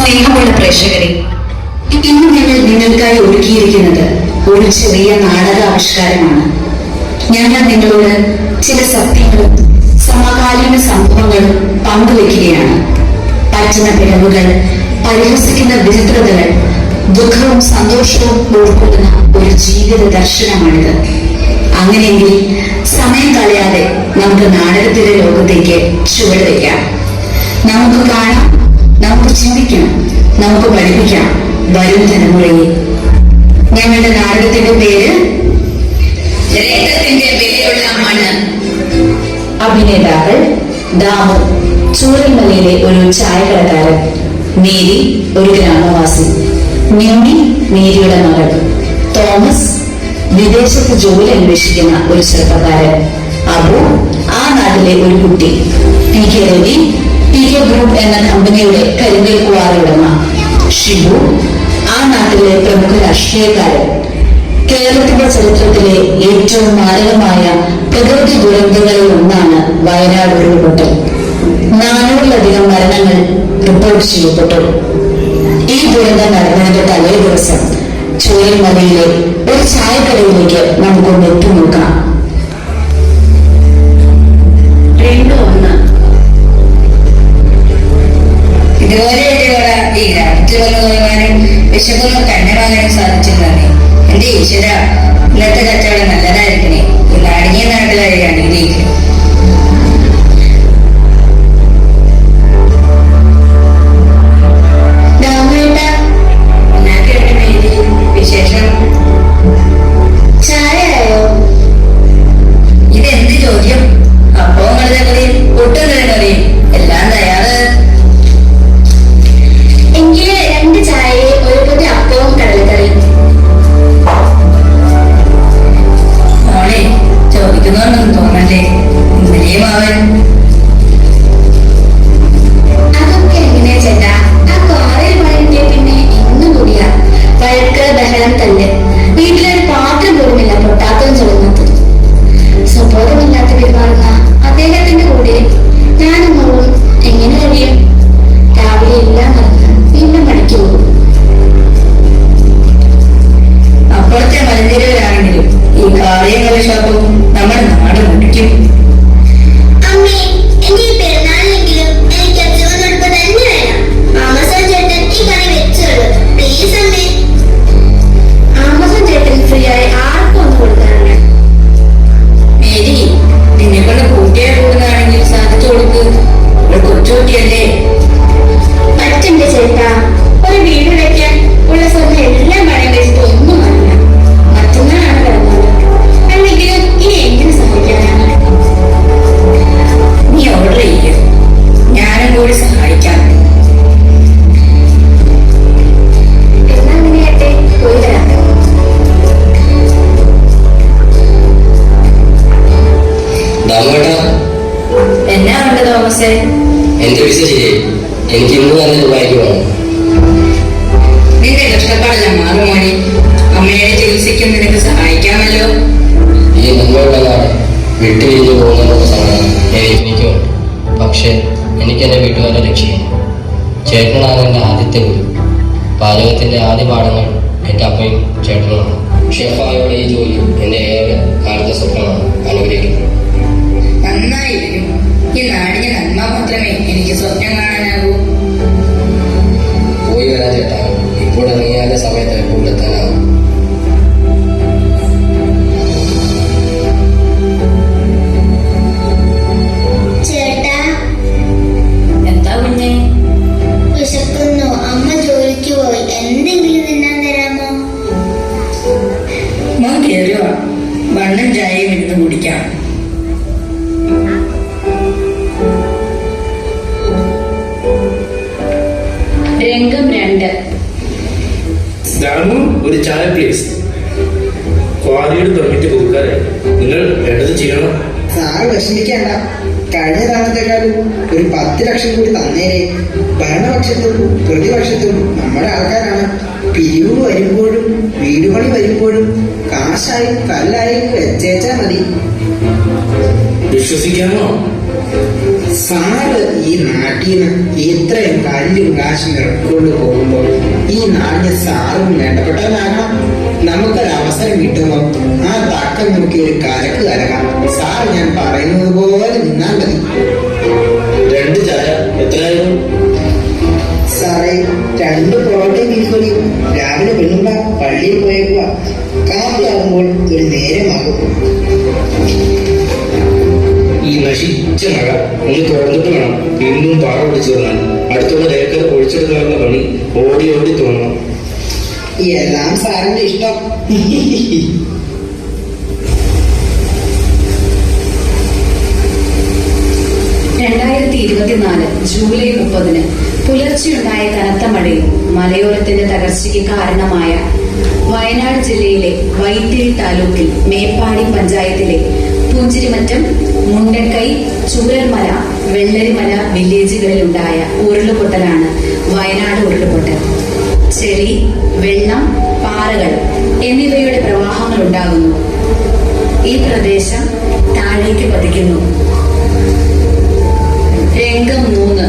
സ്നേഹമുള്ള പ്രേക്ഷകരെ ഇന്ന് ഞങ്ങൾ നിങ്ങൾക്കായി ഒരുക്കിയിരിക്കുന്നത് ഒരു ചെറിയ നാടകാവിഷ്കാരമാണ്. ഞങ്ങൾ നിങ്ങളോട് ചില സത്യങ്ങളും സമകാലീന സംഭവങ്ങളും പങ്കുവെക്കുകയാണ്. പറ്റുന്ന പിഴവുകൾ പരിഹസിക്കുന്ന വിചിത്രതകൾ ദുഃഖവും സന്തോഷവും ഉൾക്കൊള്ളുന്ന ഒരു ജീവിത ദർശനമാണിത്. അങ്ങനെയെങ്കിൽ സമയം കളയാതെ നമുക്ക് നാടകത്തിന്റെ ലോകത്തേക്ക് ചുവടുവെക്കാം നമുക്ക് കാണാം നമുക്ക് ചിന്തിക്കാം നമുക്ക് പഠിപ്പിക്കാം. വരും തലമുറയെ. ഞങ്ങളുടെ നാടകത്തിന്റെ പേര് രക്തത്തിന്റെ വിലയുള്ള മണ്ണ് അഭിനേതാക്കൾ ദാമു ചൂരൽമലയിലെ ഒരു ചായക്കടക്കാരൻ. മേരി ഒരു ഗ്രാമവാസി. മിന്നി മേരിയുടെ മകൾ. തോമസ് വിദേശത്ത് ജോലി അന്വേഷിക്കുന്ന ഒരു ചെറുപ്പക്കാരൻ. അബു ആ നാട്ടിലെ ഒരു കുട്ടി. P K Ravi P K group എന്ന കമ്പനിയുടെ കരിങ്കൽ കുവാറി ഷിബു ആ നാട്ടിലെ പ്രമുഖ രാഷ്ട്രീയക്കാരൻ. കേരളത്തിന്റെ ചരിത്രത്തിലെ ഏറ്റവും മാരകമായ പ്രകൃതി ദുരന്തങ്ങളിൽ ഒന്നാണ് വയനാട് ഉരുൾപൊട്ടൽ. നാനൂറിലധികം മരണങ്ങൾ റിപ്പോർട്ട് ചെയ്യപ്പെട്ടു. ഈ ദുരന്തം നടന്നതിന്റെ തലേ ദിവസം ചൂരൽമലയിലെ ഒരു ചായക്കടയിലേക്ക് നമുക്കൊന്ന് എത്തി നോക്കാം. 我们这，我们这有没有？അമ്മയുടെ ചികിത്സയ്ക്കും നിനക്ക് സഹായിക്കാമല്ലോ. ഈ നിങ്ങളുള്ളതാണ് വിട്ടുപിരിഞ്ഞു പോകുന്നതിനുള്ള സമയം എനിക്കുണ്ട് പക്ഷേ എനിക്ക് എന്റെ വീട്ടുകാരെ രക്ഷിക്കണം ചേട്ടനാണ് എന്റെ ആദ്യത്തെ ഗുരു. പാചകത്തിന്റെ ആദ്യ പാഠങ്ങൾ എന്റെ അമ്മയും ചേട്ടനുമാണ്. ഷെഫായുടെ ഈ ജോലി എന്റെ ഏറെ കാലത്തെ സ്വപ്നമാണ്. അനുഗ്രഹിക്കുന്നത് നന്നായിരിക്കും ഈ വിഷമിക്കേണ്ട. കഴിഞ്ഞ തവണത്തെക്കാളും ഒരു പത്ത് ലക്ഷം കൂടി തന്നേരെ. ഭരണപക്ഷത്തും പ്രതിപക്ഷത്തും നമ്മുടെ ആൾക്കാരാണ്. പിരിവ് വരുമ്പോഴും വീടുപണി വരുമ്പോഴും കാശായും കല്ലായും വെച്ചേച്ചാ മതി. വിശ്വസിക്കാമോ? സാറ് ഈ നാട്ടിൽ നിന്ന് ഇത്രയും കല്ലും കാശും ഇറക്കൊണ്ട് പോകുമ്പോൾ ഈ നാടിന് സാറും വേണ്ടപ്പെട്ടവനാകണം നമുക്കൊരു അവസരം കിട്ടുമ്പോൾ ആ തക്കം നമുക്ക് ഒരു കലക്ക് കലകാം സാർ ഞാൻ പറയുന്നത് പോലെ നിന്നാൽ മതി. രണ്ട് ചായ എത്രയായിരുന്നു? സാറേ രണ്ട് പൊറോട്ടയും ബീഫോളി രാവിലെ വെള്ളുമ്പ പള്ളിയിൽ പോയേക്കുക കാപ്പിയാകുമ്പോൾ ഒരു നേരമാകും. മഴ ഒന്ന് തുറന്നിട്ട് വേണം വീണ്ടും പാറ പിടിച്ചു തന്നാൽ അടുത്തുള്ള രേഖ ഒഴിച്ചെടുക്കാനുള്ള പണി ഓടി ഓടി തോന്നണം എല്ലാം സാറിന്റെ ഇഷ്ടം. രണ്ടായിരത്തി ഇരുപത്തിനാല് ജൂലൈ മുപ്പതിന് പുലർച്ചെയുണ്ടായ കനത്ത മഴയും മലയോരത്തിന്റെ തകർച്ചയ്ക്ക് കാരണമായ വയനാട് ജില്ലയിലെ വൈത്തിരി താലൂക്കിൽ മേപ്പാടി പഞ്ചായത്തിലെ പുഞ്ചിരിമറ്റം മുണ്ടക്കൈ ചുരൽമല വെള്ളരിമല വില്ലേജുകളിലുണ്ടായ ഉരുളുപൊട്ടലാണ് വയനാട് ഉരുളുപൊട്ടൽ. ചെളി വെള്ളം പാറകൾ എന്നിവയുടെ പ്രവാഹങ്ങൾ ഉണ്ടാകുന്നു. ഈ പ്രദേശം താഴേക്ക് പതിക്കുന്നു. രംഗം മൂന്ന്.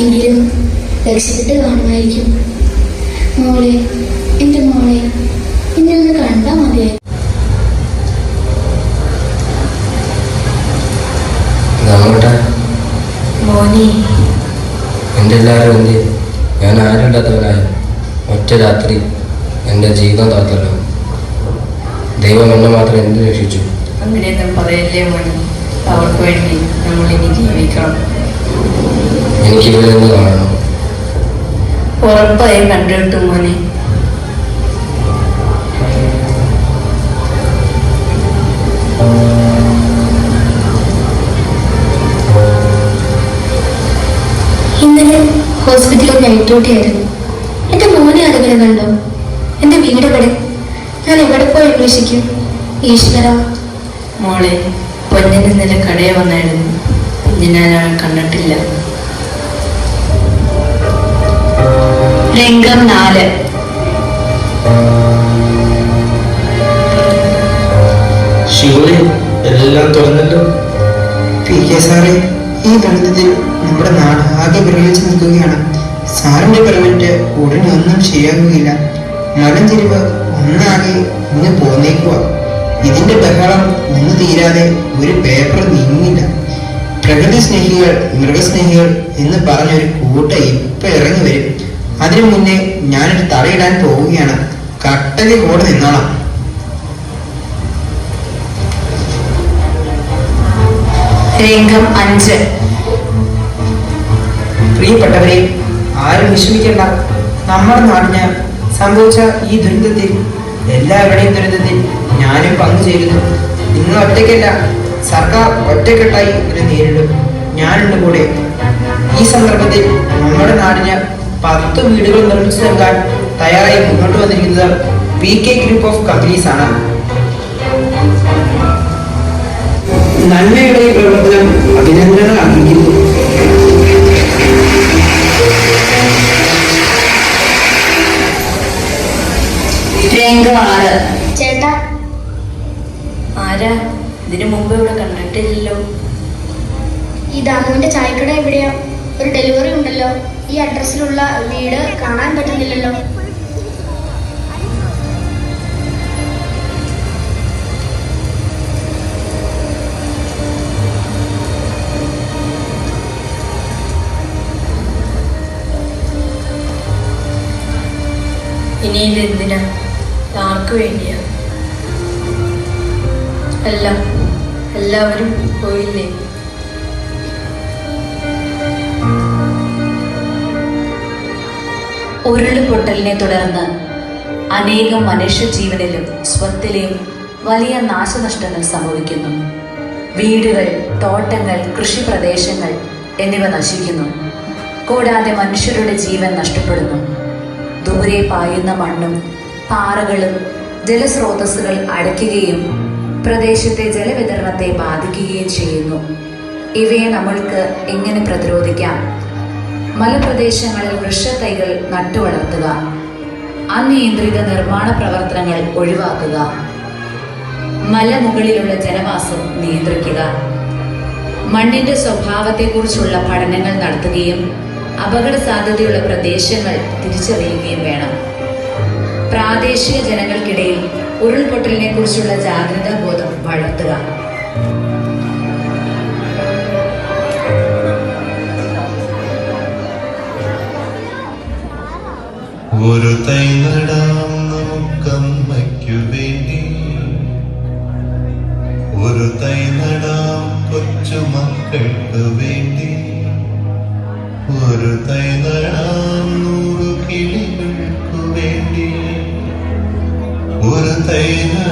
എങ്കിലും രക്ഷപ്പെട്ട് കാണുമായിരിക്കും മോളെ എന്റെ മോളെ എന്നെ ഒന്ന് കണ്ടാ മതിയായി. എന്റെ എന്റെ എല്ലാവരും എന്ത് ഞാൻ ആരുണ്ടാത്തവനായ ഒറ്റ രാത്രി എന്റെ ജീവിതം താത്തല്ലോ ദൈവം എന്നെ മാത്രം എന്ത് രക്ഷിച്ചു. അങ്ങനെ പറയല്ലേ മോനെ. അവർക്ക് വേണ്ടി നമ്മൾ ഇനി ജീവിക്കണം. എനിക്ക് ഇവിടെ നിന്ന് കാണണം. ഉറപ്പായും കണ്ടിട്ടു മോനെ. ഇന്നലെ ഹോസ്പിറ്റലിൽ നൈറ്റ് ഡ്യൂട്ടി ആയിരുന്നു എന്റെ മോനെ ആരെങ്കിലും കണ്ടോ? എന്റെ വീട് എവിടെ? ഞാൻ എവിടെ പോയി അന്വേഷിക്കും? ഈശ്വര. മോളെ പൊന്നിന് നില കടയെ വന്നായിരുന്നു. ഞാൻ കണ്ടിട്ടില്ല. രംഗം നാല്. ശിവനെ എല്ലാം തുറന്നല്ലോ? പി കെ സാറേ ഈ ദുരിതത്തിൽ നമ്മുടെ നാട് ആകെ വിറയിച്ച് നിൽക്കുകയാണ് സാറിന്റെ പെർമിറ്റ് ഉടനെ ഒന്നും ശരിയാകുകയില്ല. മലഞ്ചെരിവ് ഒന്നാകെ ഇന്ന് പോന്നേക്കുക ഇതിന്റെ ബഹളം ഒന്ന് തീരാതെ ഒരു പേപ്പർ നീങ്ങില്ല പ്രകൃതി സ്നേഹികൾ മൃഗസ്നേഹികൾ എന്ന് പറഞ്ഞൊരു കൂട്ട ഇപ്പൊ ഇറങ്ങി വരും. അതിനു മുന്നേ ഞാനൊരു തറയിടാൻ പോവുകയാണ്. കട്ടലി കൂടെ നിന്നോളാം. രംഗം അഞ്ച്. പ്രിയപ്പെട്ടവരെ ആരും വിഷമിക്കേണ്ട. നമ്മുടെ നാടിന് സംഭവിച്ച ഈ ദുരന്തത്തിൽ എല്ലാവരുടെയും ദുരന്തത്തിൽ ഞാനും പങ്കുചേരുന്നു. നിങ്ങൾ ഒറ്റയ്ക്കല്ല സർക്കാർ ഒറ്റക്കെട്ടായി ഇതിനെ നേരിടും. ഞാനുണ്ട് കൂടെ. ഈ സന്ദർഭത്തിൽ നമ്മുടെ നാടിന് പത്ത് വീടുകൾ നിർമ്മിച്ചു നൽകാൻ തയ്യാറായി മുന്നോട്ട് വന്നിരിക്കുന്നത് P K group of companies ആണ് നന്മയുടെ പ്രവർത്തനം അഭിനന്ദനങ്ങൾ അർഹിക്കുന്നു. ചേട്ടാ. ആരാ? ഇതിനു മുമ്പ് ഇവിടെ കണ്ടിട്ടില്ലല്ലോ. ഈ ദാമുവിന്റെ ചായക്കട എവിടെയാ? ഒരു ഡെലിവറി ഉണ്ടല്ലോ. ഈ അഡ്രസ്സിലുള്ള വീട് കാണാൻ പറ്റുന്നില്ലല്ലോ. ഇനി ഇത് എന്തിനാ ആർക്ക് വേണ്ടിയാ? അല്ല എല്ലാവരും പോയില്ലേ? ഉരുളുപൊട്ടലിനെ തുടർന്ന് അനേകം മനുഷ്യജീവനിലും സ്വത്തിലെയും വലിയ നാശനഷ്ടങ്ങൾ സംഭവിക്കുന്നു. വീടുകൾ തോട്ടങ്ങൾ കൃഷിപ്രദേശങ്ങൾ എന്നിവ നശിക്കുന്നു. കൂടാതെ മനുഷ്യരുടെ ജീവൻ നഷ്ടപ്പെടുന്നു. ദൂരെ പായുന്ന മണ്ണും പാറകളും ജലസ്രോതസ്സുകൾ അടയ്ക്കുകയും പ്രദേശത്തെ ജലവിതരണത്തെ ബാധിക്കുകയും ചെയ്യുന്നു. ഇവയെ നമ്മൾക്ക് എങ്ങനെ പ്രതിരോധിക്കാം? മലപ്രദേശങ്ങളിൽ വൃക്ഷത്തൈകൾ നട്ടുവളർത്തുക. അനിയന്ത്രിത നിർമ്മാണ പ്രവർത്തനങ്ങൾ ഒഴിവാക്കുക. മലമുകളിലുള്ള ജനവാസം നിയന്ത്രിക്കുക. മണ്ണിന്റെ സ്വഭാവത്തെക്കുറിച്ചുള്ള പഠനങ്ങൾ നടത്തുകയും അപകട സാധ്യതയുള്ള പ്രദേശങ്ങൾ തിരിച്ചറിയുകയും വേണം. പ്രാദേശിക ജനങ്ങൾക്കിടയിൽ ഉരുൾപൊട്ടലിനെ കുറിച്ചുള്ള ജാഗ്രതാ ബോധം വളർത്തുക. ഒരു തൈ നടാം നമുക്കമ്മയ്ക്കു വേണ്ടി. ഒരു തൈ നടാം കൊച്ചു മക്കൾക്ക് വേണ്ടി. ഒരു തൈ നടാം Amen.